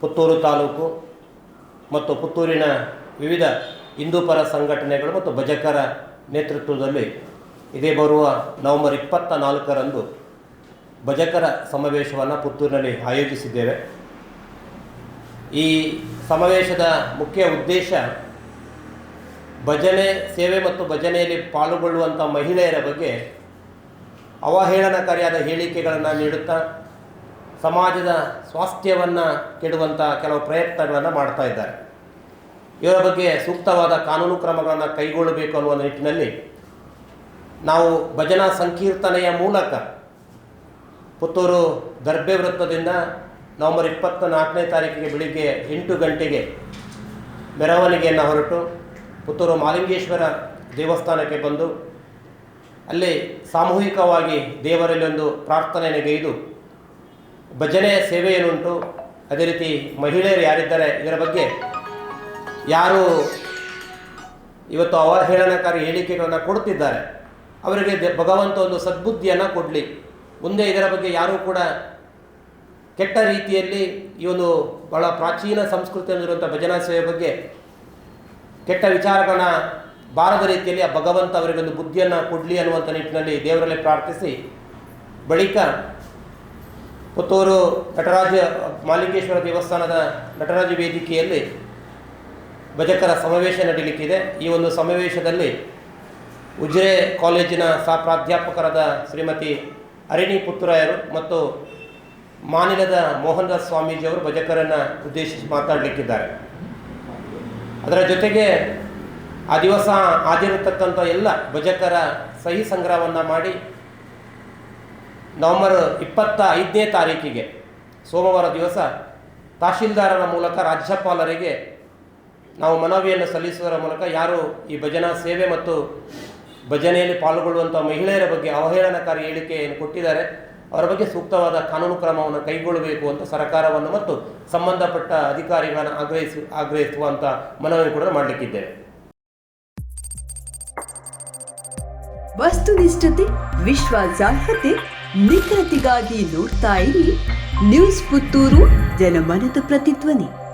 ಪುತ್ತೂರು ತಾಲೂಕು ಮತ್ತು ಪುತ್ತೂರಿನ ವಿವಿಧ ಹಿಂದೂಪರ ಸಂಘಟನೆಗಳು ಮತ್ತು ಭಜಕರ ನೇತೃತ್ವದಲ್ಲಿ ಇದೇ ಬರುವ ನವೆಂಬರ್ ಇಪ್ಪತ್ತ ನಾಲ್ಕರಂದು ಭಜಕರ ಸಮಾವೇಶವನ್ನು ಪುತ್ತೂರಿನಲ್ಲಿ ಆಯೋಜಿಸಿದ್ದೇವೆ. ಈ ಸಮಾವೇಶದ ಮುಖ್ಯ ಉದ್ದೇಶ ಭಜನೆ, ಸೇವೆ ಮತ್ತು ಭಜನೆಯಲ್ಲಿ ಪಾಲ್ಗೊಳ್ಳುವಂಥ ಮಹಿಳೆಯರ ಬಗ್ಗೆ ಅವಹೇಳನಕಾರಿಯಾದ ಹೇಳಿಕೆಗಳನ್ನು ನೀಡುತ್ತಾ ಸಮಾಜದ ಸ್ವಾಸ್ಥ್ಯವನ್ನು ಕೆಡುವಂಥ ಕೆಲವು ಪ್ರಯತ್ನಗಳನ್ನು ಮಾಡ್ತಾ ಇದ್ದಾರೆ. ಇವರ ಬಗ್ಗೆ ಸೂಕ್ತವಾದ ಕಾನೂನು ಕ್ರಮಗಳನ್ನು ಕೈಗೊಳ್ಳಬೇಕು ಅನ್ನುವ ನಿಟ್ಟಿನಲ್ಲಿ ನಾವು ಭಜನಾ ಸಂಕೀರ್ತನೆಯ ಮೂಲಕ ಪುತ್ತೂರು ದರ್ಬೆ ವೃತ್ತದಿಂದ ನವೆಂಬರ್ ಇಪ್ಪತ್ತ ನಾಲ್ಕನೇ ತಾರೀಕಿಗೆ ಬೆಳಿಗ್ಗೆ ಎಂಟು ಗಂಟೆಗೆ ಮೆರವಣಿಗೆಯನ್ನು ಹೊರಟು ಪುತ್ತೂರು ಮಾಲಿಂಗೇಶ್ವರ ದೇವಸ್ಥಾನಕ್ಕೆ ಬಂದು ಅಲ್ಲಿ ಸಾಮೂಹಿಕವಾಗಿ ದೇವರಲ್ಲಿ ಒಂದು ಪ್ರಾರ್ಥನೆಯನ್ನು ಭಜನೆ ಸೇವೆ ಏನುಂಟು? ಅದೇ ರೀತಿ ಮಹಿಳೆಯರು ಯಾರಿದ್ದಾರೆ? ಇದರ ಬಗ್ಗೆ ಯಾರು ಇವತ್ತು ಅವಹೇಳನಕಾರಿ ಹೇಳಿಕೆಗಳನ್ನು ಕೊಡುತ್ತಿದ್ದಾರೆ. ಅವರಿಗೆ ಭಗವಂತ ಒಂದು ಸದ್ಬುದ್ಧಿಯನ್ನು ಕೊಡಲಿ. ಮುಂದೆ ಇದರ ಬಗ್ಗೆ ಯಾರೂ ಕೂಡ ಕೆಟ್ಟ ರೀತಿಯಲ್ಲಿ ಈ ಒಂದು ಬಹಳ ಪ್ರಾಚೀನ ಸಂಸ್ಕೃತಿಯಲ್ಲಿರುವಂಥ ಭಜನಾ ಸೇವೆ ಬಗ್ಗೆ ಕೆಟ್ಟ ವಿಚಾರಗಳನ್ನ ಬಾರದ ರೀತಿಯಲ್ಲಿ ಆ ಭಗವಂತ ಅವರಿಗೊಂದು ಬುದ್ಧಿಯನ್ನು ಕೊಡಲಿ ಅನ್ನುವಂಥ ನಿಟ್ಟಿನಲ್ಲಿ ದೇವರಲ್ಲಿ ಪ್ರಾರ್ಥಿಸಿ, ಬಳಿಕ ಪುತ್ತೂರು ನಟರಾಜ ಮಾಲಿಕೇಶ್ವರ ದೇವಸ್ಥಾನದ ನಟರಾಜ ವೇದಿಕೆಯಲ್ಲಿ ಭಜಕರ ಸಮಾವೇಶ ನಡೀಲಿಕ್ಕಿದೆ ಈ ಒಂದು ಸಮಾವೇಶದಲ್ಲಿ ಉಜಿರೆ ಕಾಲೇಜಿನ ಸಹ ಪ್ರಾಧ್ಯಾಪಕರಾದ ಶ್ರೀಮತಿ ಅರಿಣಿ ಪುತ್ತರಾಯರು ಮತ್ತು ಮಾನಿಲದ ಮೋಹನ್ದಾಸ್ ಸ್ವಾಮೀಜಿಯವರು ಭಜಕರನ್ನು ಉದ್ದೇಶಿಸಿ ಮಾತಾಡಲಿಕ್ಕಿದ್ದಾರೆ. ಅದರ ಜೊತೆಗೆ ಆ ದಿವಸ ಹಾಜರಿರ್ತಕ್ಕಂಥ ಎಲ್ಲ ಭಜಕರ ಸಹಿ ಸಂಗ್ರಹವನ್ನು ಮಾಡಿ ನವೆಂಬರ್ ಇಪ್ಪತ್ತ ಐದನೇ ತಾರೀಕಿಗೆ ಸೋಮವಾರ ದಿವಸ ತಹಶೀಲ್ದಾರರ ಮೂಲಕ ರಾಜ್ಯಪಾಲರಿಗೆ ನಾವು ಮನವಿಯನ್ನು ಸಲ್ಲಿಸುವುದರ ಮೂಲಕ ಯಾರು ಈ ಭಜನಾ ಸೇವೆ ಮತ್ತು ಭಜನೆಯಲ್ಲಿ ಪಾಲ್ಗೊಳ್ಳುವಂಥ ಮಹಿಳೆಯರ ಬಗ್ಗೆ ಅವಹೇಳನಕಾರಿ ಹೇಳಿಕೆಯನ್ನು ಕೊಟ್ಟಿದ್ದಾರೆ. ಅವರ ಬಗ್ಗೆ ಸೂಕ್ತವಾದ ಕಾನೂನು ಕ್ರಮವನ್ನು ಕೈಗೊಳ್ಳಬೇಕು ಅಂತ ಸರ್ಕಾರವನ್ನು ಮತ್ತು ಸಂಬಂಧಪಟ್ಟ ಅಧಿಕಾರಿಗಳನ್ನು ಆಗ್ರಹಿಸಿ ಆಗ್ರಹಿಸುವಂಥ ಮನವಿ ಕೂಡ ಮಾಡಲಿಕ್ಕಿದ್ದೇವೆ. ವಸ್ತುನಿಷ್ಠತೆ, ವಿಶ್ವಾಸಾರ್ಹತೆ ನಿಖರತೆಗಾಗಿ ನೋಡ್ತಾ ಇರಿ. ನ್ಯೂಸ್ ಪುತ್ತೂರು ಜನಮನದ ಪ್ರತಿಧ್ವನಿ.